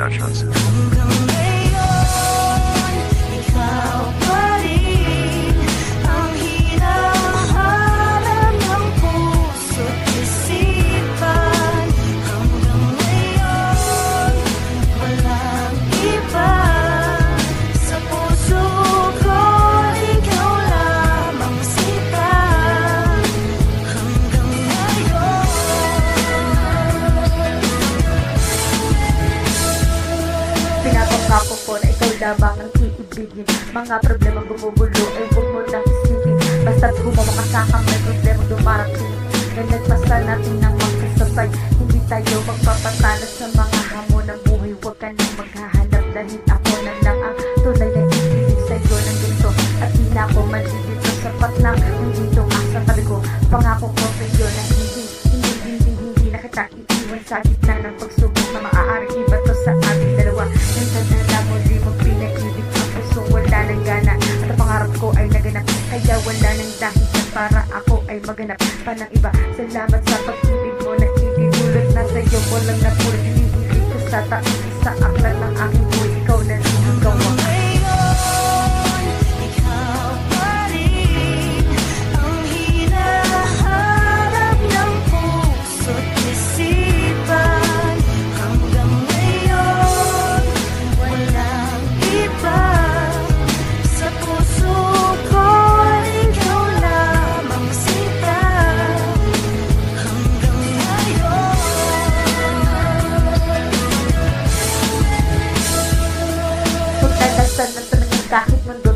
Productions. Pinapangako ko na ikaw lamang ang iibigin. Mga problema bumubulo ay huwag mo nang isipin. Basta't gumawa ka sa akin may problema dumarating. Na nagpasa natin ng magkasabay Hindi tayo magpapatalo sa mga hamon ng buhay. Huwag ka nang maghahanap. Dahil ako na lang ang tunay na ibigin sa'yo ng ganito. At di na ako malilito. Sapat na nandito ka sa tabi ko Pangako ko sa'yo na hindi, hindi, hindi, hindi na kita iiwan sa gitna ng pagsubok na maaaring iba ay maganap pa ng iba. Salamat sa pag-ibig mo na itinulot na sa'yo. Walang napulit, hinihilig ko sa taas Sa aklat ng aking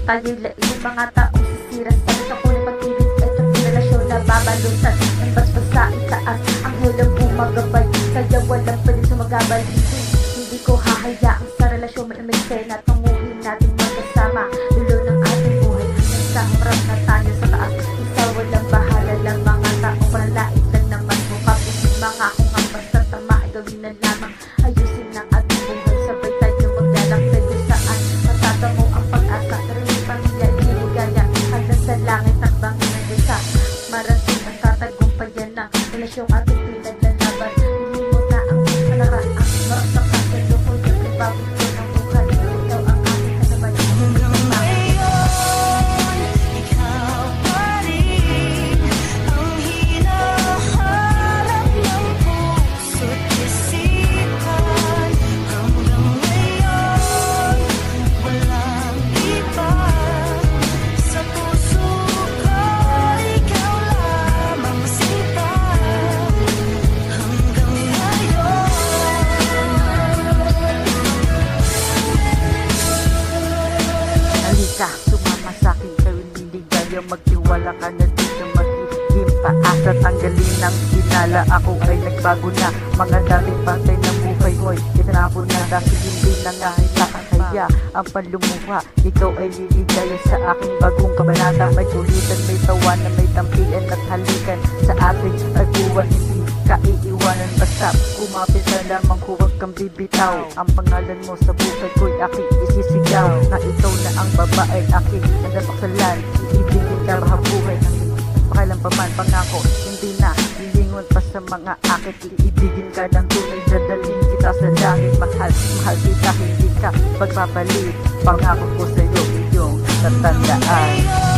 tayo'y lain Mga taong sisira sa sa kulit pag-ibig Itong relasyon na babalutan Ang basbas sa itaas Ang helang bumagabay Kaya walang pwede sumagabal. Hindi, hindi ko hahayaang sa relasyon May umiksena Tunguhin mexer o paasa, tanggalin ng hinala Ako ay nagbago na. Mga dating patay ng buhay mo'y Itinapon na dahil hindi na nga nakakaya Ang panlumuha, ikaw ay liligaya sa aking bagong kabanata. May kulitan, may tawanan, may tampian at halikan. Sa ating agpuan, hindi kaiiwanan Basta kumapit sa lamang huwag kang bibitaw. Ang pangalan mo sa buhay ko'y aking isisigaw. Na ikaw na ang babae aking nadapaksalan Iibigin ka ba buhay ng pakailan pa man pangako Hindi na lilingon pa sa mga akit. Iibigin ka ng tunay dadalhin kita sa langit Mahal, mahal kita. Hindi ka pagpapalit Pangako ko sa'yo iyong tatandaan